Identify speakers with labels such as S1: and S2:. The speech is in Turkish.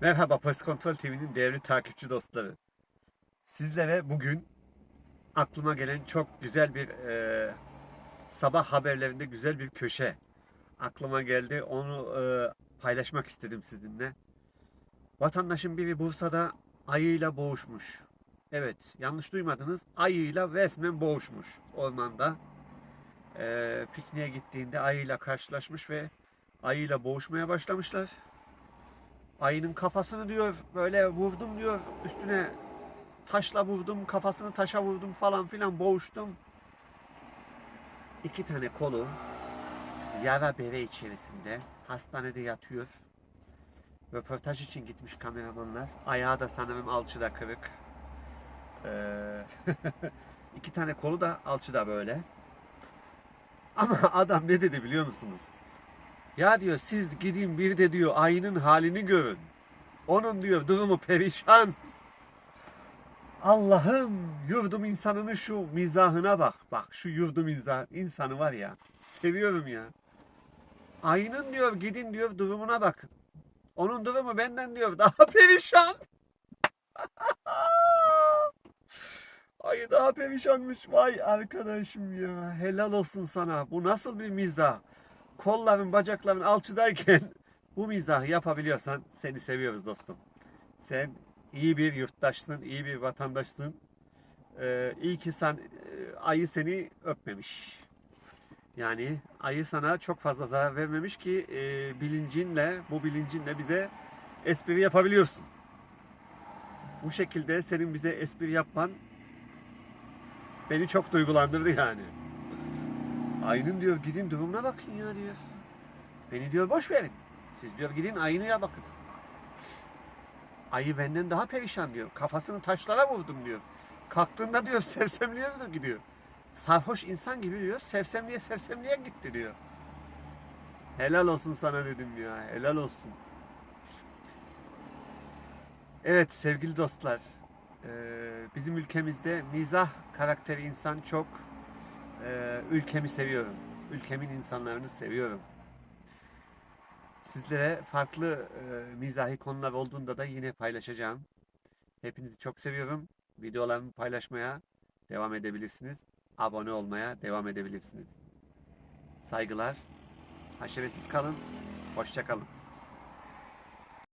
S1: Merhaba Post Kontrol TV'nin değerli takipçi dostları. Sizlere bugün aklıma gelen çok güzel bir e, sabah haberlerinde güzel bir köşe aklıma geldi. Onu e, paylaşmak istedim sizinle. Vatandaşın biri Bursa'da ayıyla boğuşmuş. Evet, yanlış duymadınız. Ayıyla resmen boğuşmuş ormanda. E, pikniğe gittiğinde ayıyla karşılaşmış ve ayıyla boğuşmaya başlamışlar. Ayının kafasını diyor böyle vurdum diyor üstüne taşla vurdum kafasını taşa vurdum falan filan boğuştum. İki tane kolu yara bere içerisinde hastanede yatıyor. Röportaj için gitmiş kameramanlar. Ayağı da sanırım alçıda kırık. Ee, iki tane kolu da alçıda böyle. Ama adam ne dedi biliyor musunuz? Ya diyor siz gidin bir de diyor ayının halini görün. Onun diyor durumu perişan. Allah'ım yurdum insanının şu mizahına bak. Bak şu yurdum insan, insanı var ya. Seviyorum ya. Ayının diyor gidin diyor durumuna bakın. Onun durumu benden diyor daha perişan. Ayı daha perişanmış. Vay arkadaşım ya. Helal olsun sana. Bu nasıl bir mizah? Kolların, bacakların alçıdayken bu mizahı yapabiliyorsan seni seviyoruz dostum. Sen iyi bir yurttaşsın, iyi bir vatandaşsın. Ee, iyi ki sen e, ayı seni öpmemiş. Yani ayı sana çok fazla zarar vermemiş ki e, bilincinle, bu bilincinle bize espri yapabiliyorsun. Bu şekilde senin bize espri yapman beni çok duygulandırdı yani. Ayının diyor gidin durumuna bakın ya diyor. Beni diyor boş verin. Siz diyor gidin ayınıya bakın. Ayı benden daha perişan diyor. Kafasını taşlara vurdum diyor. Kalktığında diyor sersemliğe de gidiyor. Sarhoş insan gibi diyor sersemliğe sersemliğe gitti diyor. Helal olsun sana dedim ya. Helal olsun. Evet sevgili dostlar. Bizim ülkemizde mizah karakteri insan çok. Eee, ülkemi seviyorum. Ülkemin insanlarını seviyorum. Sizlere farklı e, mizahi konular olduğunda da yine paylaşacağım. Hepinizi çok seviyorum. Videolarımı paylaşmaya devam edebilirsiniz. Abone olmaya devam edebilirsiniz. Saygılar. Haşeretsiz kalın. Hoşça kalın.